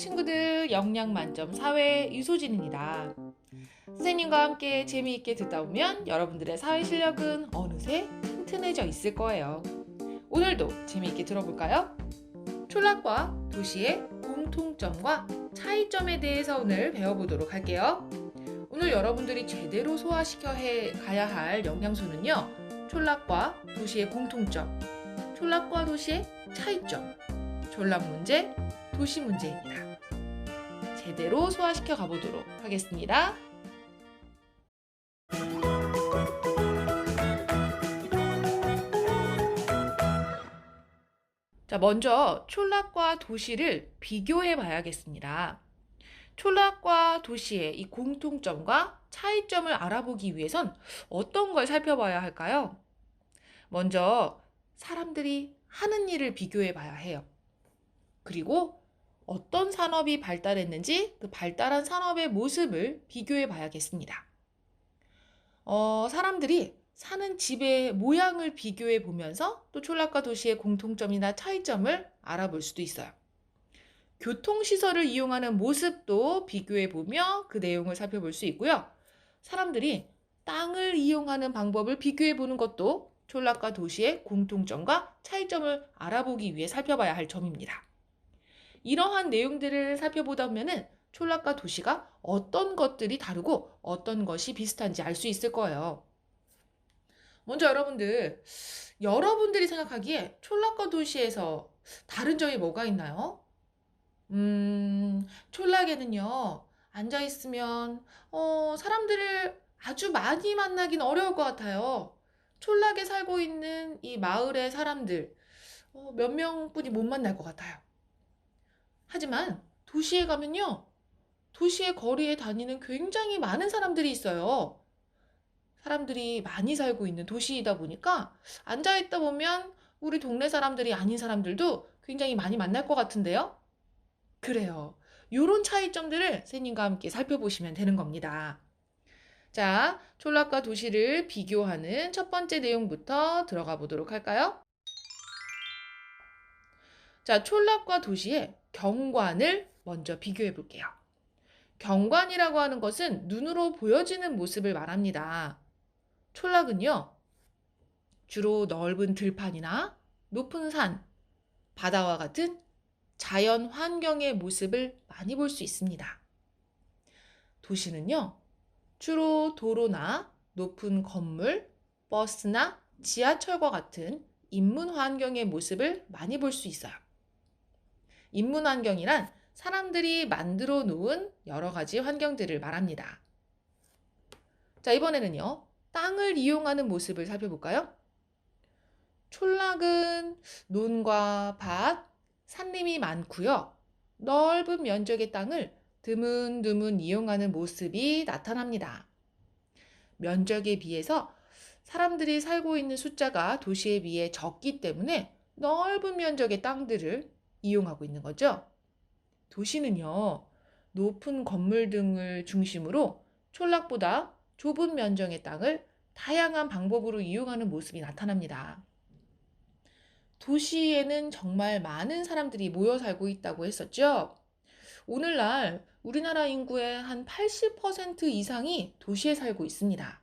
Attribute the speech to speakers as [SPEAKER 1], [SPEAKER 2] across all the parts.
[SPEAKER 1] 친구들 영양 만점 사회 유소진입니다. 선생님과 함께 재미있게 듣다 보면 여러분들의 사회 실력은 어느새 튼튼해져 있을 거예요. 오늘도 재미있게 들어볼까요? 촌락과 도시의 공통점과 차이점에 대해서 오늘 배워보도록 할게요. 오늘 여러분들이 제대로 소화시켜 해 가야 할 영양소는요. 촌락과 도시의 공통점, 촌락과 도시의 차이점, 졸람 문제, 도시 문제입니다. 제대로 소화시켜 가보도록 하겠습니다. 자, 먼저 촌락과 도시를 비교해 봐야겠습니다. 촌락과 도시의 이 공통점과 차이점을 알아보기 위해선 어떤 걸 살펴봐야 할까요? 먼저 사람들이 하는 일을 비교해 봐야 해요. 그리고 어떤 산업이 발달했는지 그 발달한 산업의 모습을 비교해 봐야겠습니다. 어, 사람들이 사는 집의 모양을 비교해 보면서 또 촌락과 도시의 공통점이나 차이점을 알아볼 수도 있어요. 교통시설을 이용하는 모습도 비교해 보며 그 내용을 살펴볼 수 있고요. 사람들이 땅을 이용하는 방법을 비교해 보는 것도 촌락과 도시의 공통점과 차이점을 알아보기 위해 살펴봐야 할 점입니다. 이러한 내용들을 살펴보다 보면은 촌락과 도시가 어떤 것들이 다르고 어떤 것이 비슷한지 알 수 있을 거예요. 먼저 여러분들, 여러분들이 생각하기에 촌락과 도시에서 다른 점이 뭐가 있나요? 음, 촌락에는요, 앉아있으면, 어, 사람들을 아주 많이 만나긴 어려울 것 같아요. 촌락에 살고 있는 이 마을의 사람들, 어, 몇 명뿐이 못 만날 것 같아요. 하지만 도시에 가면요, 도시의 거리에 다니는 굉장히 많은 사람들이 있어요. 사람들이 많이 살고 있는 도시이다 보니까 앉아있다 보면 우리 동네 사람들이 아닌 사람들도 굉장히 많이 만날 것 같은데요? 그래요. 요런 차이점들을 선생님과 함께 살펴보시면 되는 겁니다. 자, 촌락과 도시를 비교하는 첫 번째 내용부터 들어가 보도록 할까요? 자, 촌락과 도시의 경관을 먼저 비교해 볼게요. 경관이라고 하는 것은 눈으로 보여지는 모습을 말합니다. 촌락은요, 주로 넓은 들판이나 높은 산, 바다와 같은 자연 환경의 모습을 많이 볼 수 있습니다. 도시는요, 주로 도로나 높은 건물, 버스나 지하철과 같은 인문 환경의 모습을 많이 볼 수 있어요. 인문 환경이란 사람들이 만들어 놓은 여러 가지 환경들을 말합니다. 자, 이번에는요, 땅을 이용하는 모습을 살펴볼까요? 촌락은 논과 밭, 산림이 많고요. 넓은 면적의 땅을 드문드문 이용하는 모습이 나타납니다. 면적에 비해서 사람들이 살고 있는 숫자가 도시에 비해 적기 때문에 넓은 면적의 땅들을 이용하고 있는 거죠. 도시는요, 높은 건물 등을 중심으로 촌락보다 좁은 면적의 땅을 다양한 방법으로 이용하는 모습이 나타납니다. 도시에는 정말 많은 사람들이 모여 살고 있다고 했었죠. 오늘날 우리나라 인구의 한 80% 이상이 도시에 살고 있습니다.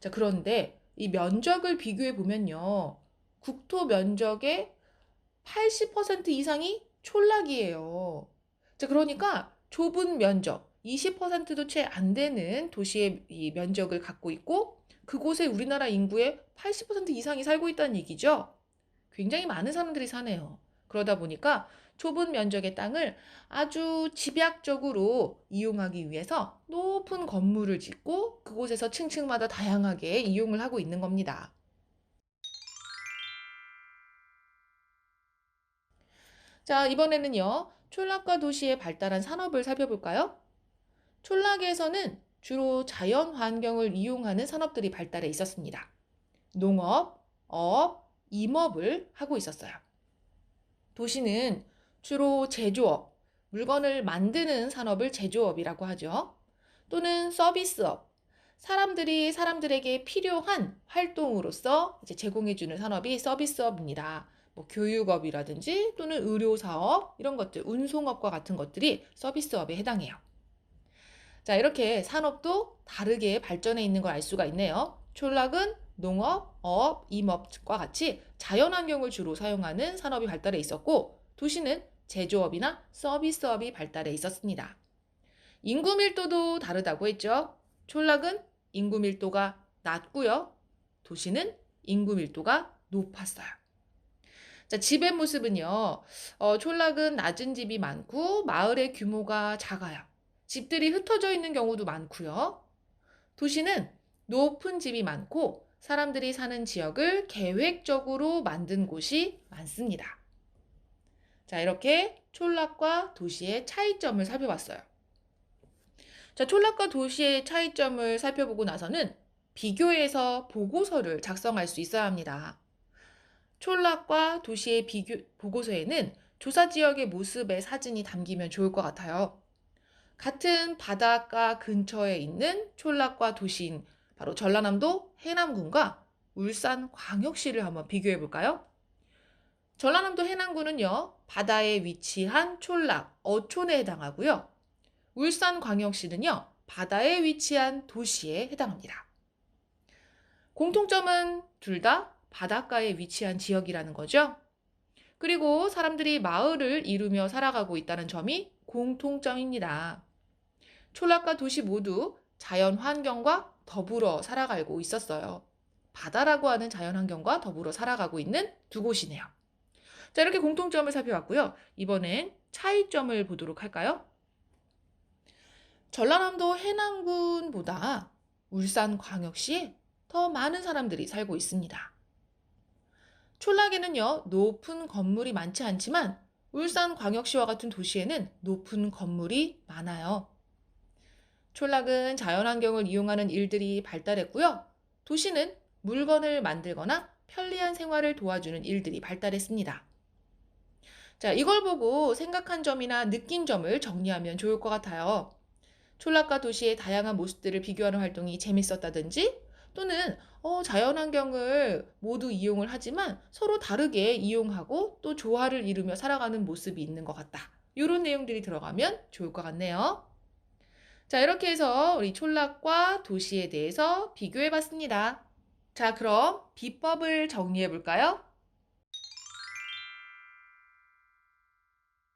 [SPEAKER 1] 자, 그런데 이 면적을 비교해 보면요. 국토 면적의 80% 이상이 촌락이에요. 자, 그러니까 좁은 면적, 20%도 채 안 되는 도시의 이 면적을 갖고 있고 그곳에 우리나라 인구의 80% 이상이 살고 있다는 얘기죠. 굉장히 많은 사람들이 사네요. 그러다 보니까 좁은 면적의 땅을 아주 집약적으로 이용하기 위해서 높은 건물을 짓고 그곳에서 층층마다 다양하게 이용을 하고 있는 겁니다. 자, 이번에는요. 촌락과 도시의 발달한 산업을 살펴볼까요? 촌락에서는 주로 자연 환경을 이용하는 산업들이 발달해 있었습니다. 농업, 업, 임업을 하고 있었어요. 도시는 주로 제조업, 물건을 만드는 산업을 제조업이라고 하죠. 또는 서비스업, 사람들이 사람들에게 필요한 활동으로서 제공해주는 산업이 서비스업입니다. 뭐 교육업이라든지 또는 의료사업 이런 것들, 운송업과 같은 것들이 서비스업에 해당해요. 자, 이렇게 산업도 다르게 발전해 있는 걸 알 수가 있네요. 촌락은 농업, 어업, 임업과 같이 자연환경을 주로 사용하는 산업이 발달해 있었고, 도시는 제조업이나 서비스업이 발달해 있었습니다. 인구 밀도도 다르다고 했죠. 촌락은 인구 밀도가 낮고요. 도시는 인구 밀도가 높았어요. 자, 집의 모습은요. 어, 촌락은 낮은 집이 많고 마을의 규모가 작아요. 집들이 흩어져 있는 경우도 많고요. 도시는 높은 집이 많고 사람들이 사는 지역을 계획적으로 만든 곳이 많습니다. 자, 이렇게 촌락과 도시의 차이점을 살펴봤어요. 자, 촌락과 도시의 차이점을 살펴보고 나서는 비교해서 보고서를 작성할 수 있어야 합니다. 촌락과 도시의 비교, 보고서에는 조사 지역의 모습의 사진이 담기면 좋을 것 같아요. 같은 바닷가 근처에 있는 촌락과 도시인 바로 전라남도 해남군과 울산 광역시를 한번 비교해 볼까요? 전라남도 해남군은요, 바다에 위치한 촌락, 어촌에 해당하고요. 울산 광역시는요, 바다에 위치한 도시에 해당합니다. 공통점은 둘 다 바닷가에 위치한 지역이라는 거죠. 그리고 사람들이 마을을 이루며 살아가고 있다는 점이 공통점입니다. 촌락과 도시 모두 자연 환경과 더불어 살아가고 있었어요. 바다라고 하는 자연 환경과 더불어 살아가고 있는 두 곳이네요. 자, 이렇게 공통점을 살펴봤고요. 이번엔 차이점을 보도록 할까요? 전라남도 해남군보다 울산 광역시에 더 많은 사람들이 살고 있습니다. 촌락에는요, 높은 건물이 많지 않지만 울산 광역시와 같은 도시에는 높은 건물이 많아요. 촌락은 자연환경을 이용하는 일들이 발달했고요. 도시는 물건을 만들거나 편리한 생활을 도와주는 일들이 발달했습니다. 자, 이걸 보고 생각한 점이나 느낀 점을 정리하면 좋을 것 같아요. 촌락과 도시의 다양한 모습들을 비교하는 활동이 재밌었다든지 또는 어, 자연환경을 모두 이용을 하지만 서로 다르게 이용하고 또 조화를 이루며 살아가는 모습이 있는 것 같다. 이런 내용들이 들어가면 좋을 것 같네요. 자, 이렇게 해서 우리 촌락과 도시에 대해서 비교해 봤습니다. 자, 그럼 비법을 정리해 볼까요?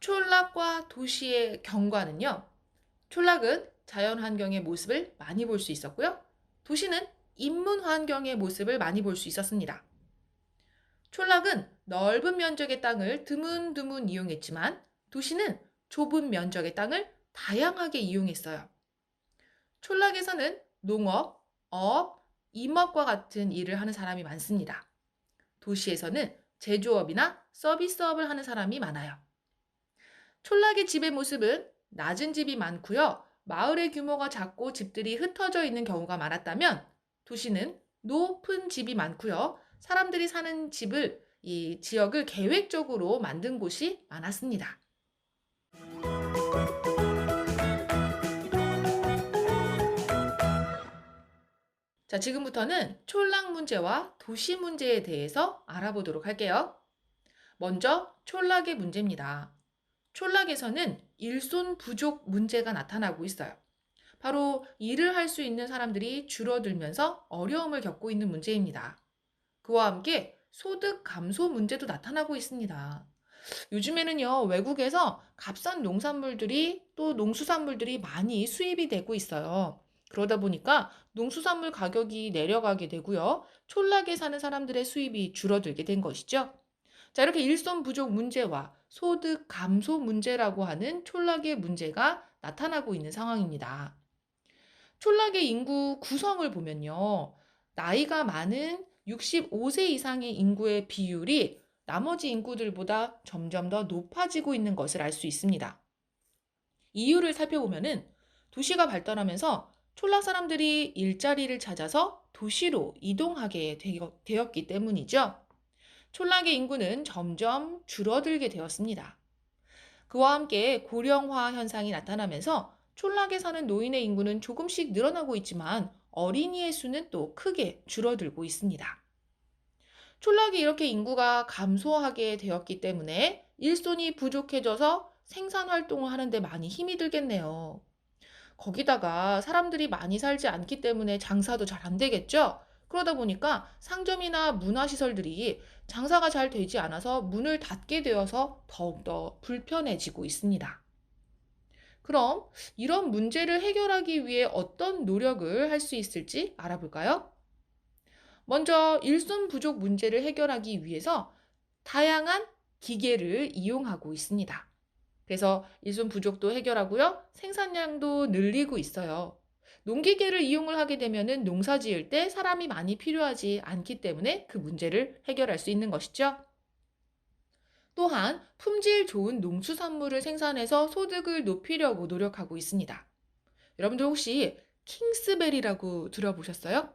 [SPEAKER 1] 촌락과 도시의 경과는요. 촌락은 자연 환경의 모습을 많이 볼 수 있었고요. 도시는 인문 환경의 모습을 많이 볼 수 있었습니다. 촌락은 넓은 면적의 땅을 드문드문 이용했지만 도시는 좁은 면적의 땅을 다양하게 이용했어요. 촌락에서는 농업, 어업, 임업과 같은 일을 하는 사람이 많습니다. 도시에서는 제조업이나 서비스업을 하는 사람이 많아요. 촌락의 집의 모습은 낮은 집이 많고요. 마을의 규모가 작고 집들이 흩어져 있는 경우가 많았다면 도시는 높은 집이 많고요. 사람들이 사는 집을 이 지역을 계획적으로 만든 곳이 많았습니다. 자, 지금부터는 촌락 문제와 도시 문제에 대해서 알아보도록 할게요. 먼저 촌락의 문제입니다. 촌락에서는 일손 부족 문제가 나타나고 있어요. 바로 일을 할 수 있는 사람들이 줄어들면서 어려움을 겪고 있는 문제입니다. 그와 함께 소득 감소 문제도 나타나고 있습니다. 요즘에는요, 외국에서 값싼 농산물들이 또 농수산물들이 많이 수입이 되고 있어요. 그러다 보니까 농수산물 가격이 내려가게 되고요. 촌락에 사는 사람들의 수입이 줄어들게 된 것이죠. 자, 이렇게 일손 부족 문제와 소득 감소 문제라고 하는 촌락의 문제가 나타나고 있는 상황입니다. 촌락의 인구 구성을 보면요. 나이가 많은 65세 이상의 인구의 비율이 나머지 인구들보다 점점 더 높아지고 있는 것을 알 수 있습니다. 이유를 살펴보면은 도시가 발달하면서 촌락 사람들이 일자리를 찾아서 도시로 이동하게 되었기 때문이죠. 촌락의 인구는 점점 줄어들게 되었습니다. 그와 함께 고령화 현상이 나타나면서 촌락에 사는 노인의 인구는 조금씩 늘어나고 있지만 어린이의 수는 또 크게 줄어들고 있습니다. 촌락이 이렇게 인구가 감소하게 되었기 때문에 일손이 부족해져서 생산 활동을 하는데 많이 힘이 들겠네요. 거기다가 사람들이 많이 살지 않기 때문에 장사도 잘 안 되겠죠? 그러다 보니까 상점이나 문화시설들이 장사가 잘 되지 않아서 문을 닫게 되어서 더욱더 불편해지고 있습니다. 그럼 이런 문제를 해결하기 위해 어떤 노력을 할 수 있을지 알아볼까요? 먼저 일손 부족 문제를 해결하기 위해서 다양한 기계를 이용하고 있습니다. 그래서 일손 부족도 해결하고요. 생산량도 늘리고 있어요. 농기계를 이용을 하게 되면은 농사 지을 때 사람이 많이 필요하지 않기 때문에 그 문제를 해결할 수 있는 것이죠. 또한 품질 좋은 농수산물을 생산해서 소득을 높이려고 노력하고 있습니다. 여러분들 혹시 킹스베리라고 들어보셨어요?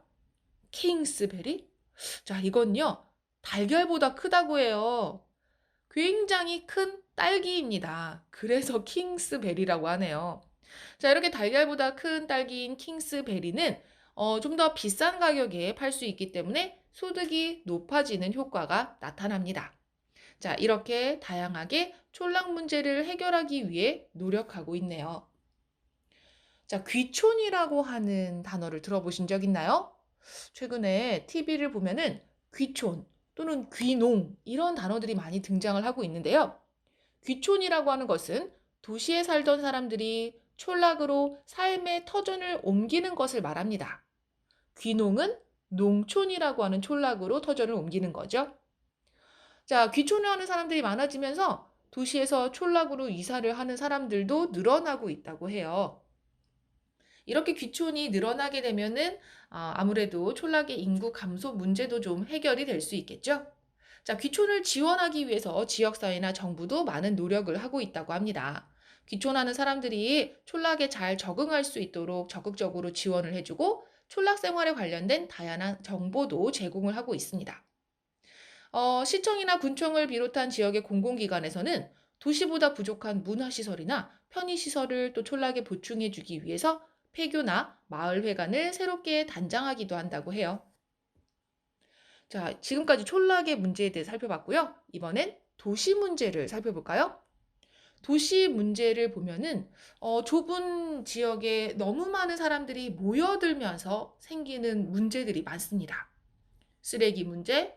[SPEAKER 1] 킹스베리? 자, 이건요. 달걀보다 크다고 해요. 굉장히 큰 딸기입니다. 그래서 킹스베리라고 하네요. 자, 이렇게 달걀보다 큰 딸기인 킹스베리는 어, 좀 더 비싼 가격에 팔 수 있기 때문에 소득이 높아지는 효과가 나타납니다. 자, 이렇게 다양하게 촌락 문제를 해결하기 위해 노력하고 있네요. 자, 귀촌이라고 하는 단어를 들어보신 적 있나요? 최근에 TV를 보면은 귀촌 또는 귀농 이런 단어들이 많이 등장을 하고 있는데요. 귀촌이라고 하는 것은 도시에 살던 사람들이 촌락으로 삶의 터전을 옮기는 것을 말합니다. 귀농은 농촌이라고 하는 촌락으로 터전을 옮기는 거죠. 자, 귀촌을 하는 사람들이 많아지면서 도시에서 촌락으로 이사를 하는 사람들도 늘어나고 있다고 해요. 이렇게 귀촌이 늘어나게 되면은 아, 아무래도 촌락의 인구 감소 문제도 좀 해결이 될 수 있겠죠. 자, 귀촌을 지원하기 위해서 지역사회나 정부도 많은 노력을 하고 있다고 합니다. 귀촌하는 사람들이 촌락에 잘 적응할 수 있도록 적극적으로 지원을 해주고 촌락 생활에 관련된 다양한 정보도 제공을 하고 있습니다. 어, 시청이나 군청을 비롯한 지역의 공공기관에서는 도시보다 부족한 문화시설이나 편의시설을 또 촌락에 보충해주기 위해서 폐교나 마을회관을 새롭게 단장하기도 한다고 해요. 자, 지금까지 촌락의 문제에 대해 살펴봤고요. 이번엔 도시 문제를 살펴볼까요? 도시 문제를 보면은 어, 좁은 지역에 너무 많은 사람들이 모여들면서 생기는 문제들이 많습니다. 쓰레기 문제,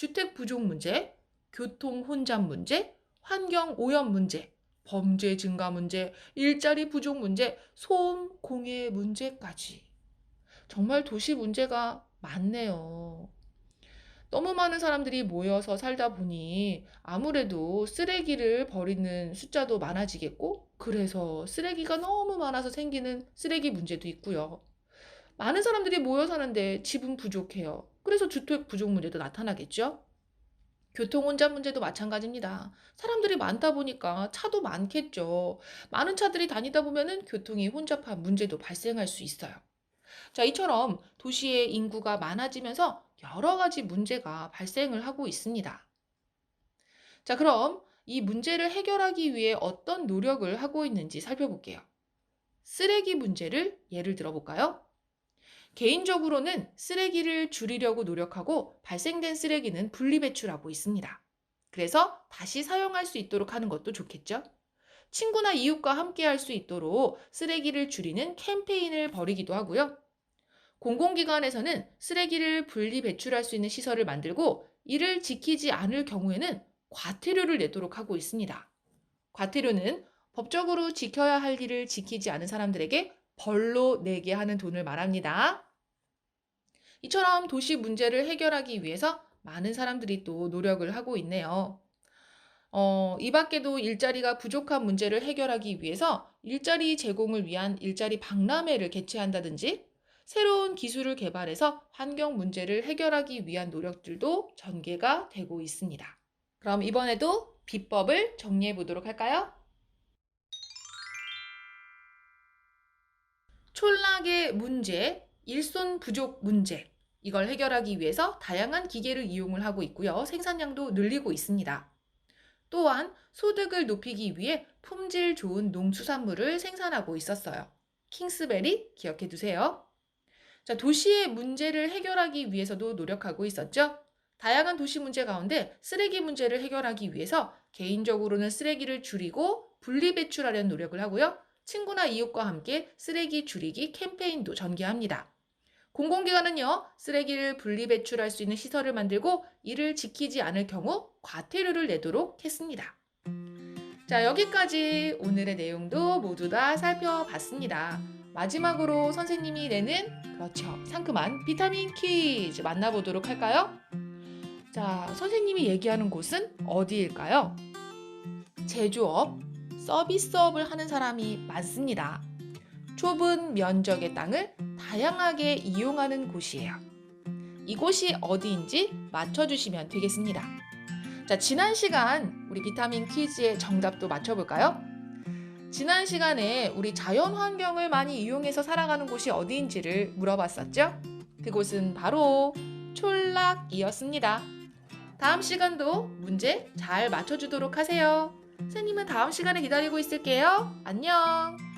[SPEAKER 1] 주택 부족 문제, 교통 혼잡 문제, 환경 오염 문제, 범죄 증가 문제, 일자리 부족 문제, 소음 공해 문제까지. 정말 도시 문제가 많네요. 너무 많은 사람들이 모여서 살다 보니 아무래도 쓰레기를 버리는 숫자도 많아지겠고, 그래서 쓰레기가 너무 많아서 생기는 쓰레기 문제도 있고요. 많은 사람들이 모여 사는데 집은 부족해요. 그래서 주택 부족 문제도 나타나겠죠? 교통 혼잡 문제도 마찬가지입니다. 사람들이 많다 보니까 차도 많겠죠. 많은 차들이 다니다 보면은 교통이 혼잡한 문제도 발생할 수 있어요. 자, 이처럼 도시의 인구가 많아지면서 여러 가지 문제가 발생을 하고 있습니다. 자, 그럼 이 문제를 해결하기 위해 어떤 노력을 하고 있는지 살펴볼게요. 쓰레기 문제를 예를 들어 볼까요? 개인적으로는 쓰레기를 줄이려고 노력하고 발생된 쓰레기는 분리배출하고 있습니다. 그래서 다시 사용할 수 있도록 하는 것도 좋겠죠? 친구나 이웃과 함께 할 수 있도록 쓰레기를 줄이는 캠페인을 벌이기도 하고요. 공공기관에서는 쓰레기를 분리 배출할 수 있는 시설을 만들고 이를 지키지 않을 경우에는 과태료를 내도록 하고 있습니다. 과태료는 법적으로 지켜야 할 일을 지키지 않은 사람들에게 벌로 내게 하는 돈을 말합니다. 이처럼 도시 문제를 해결하기 위해서 많은 사람들이 또 노력을 하고 있네요. 어, 이 밖에도 일자리가 부족한 문제를 해결하기 위해서 일자리 제공을 위한 일자리 박람회를 개최한다든지 새로운 기술을 개발해서 환경 문제를 해결하기 위한 노력들도 전개가 되고 있습니다. 그럼 이번에도 비법을 정리해 보도록 할까요? 촌락의 문제, 일손 부족 문제. 이걸 해결하기 위해서 다양한 기계를 이용을 하고 있고요. 생산량도 늘리고 있습니다. 또한 소득을 높이기 위해 품질 좋은 농수산물을 생산하고 있었어요. 킹스베리 기억해 두세요. 자, 도시의 문제를 해결하기 위해서도 노력하고 있었죠. 다양한 도시 문제 가운데 쓰레기 문제를 해결하기 위해서 개인적으로는 쓰레기를 줄이고 분리 배출하려는 노력을 하고요. 친구나 이웃과 함께 쓰레기 줄이기 캠페인도 전개합니다. 공공기관은요, 쓰레기를 분리 배출할 수 있는 시설을 만들고 이를 지키지 않을 경우 과태료를 내도록 했습니다. 자, 여기까지 오늘의 내용도 모두 다 살펴봤습니다. 마지막으로 선생님이 내는 그렇죠. 상큼한 비타민 퀴즈 만나보도록 할까요? 자, 선생님이 얘기하는 곳은 어디일까요? 제조업, 서비스업을 하는 사람이 많습니다. 좁은 면적의 땅을 다양하게 이용하는 곳이에요. 이곳이 어디인지 맞춰주시면 되겠습니다. 자, 지난 시간 우리 비타민 퀴즈의 정답도 맞춰볼까요? 지난 시간에 우리 자연 환경을 많이 이용해서 살아가는 곳이 어디인지를 물어봤었죠? 그곳은 바로 촌락이었습니다. 다음 시간도 문제 잘 맞춰주도록 하세요. 선생님은 다음 시간에 기다리고 있을게요. 안녕!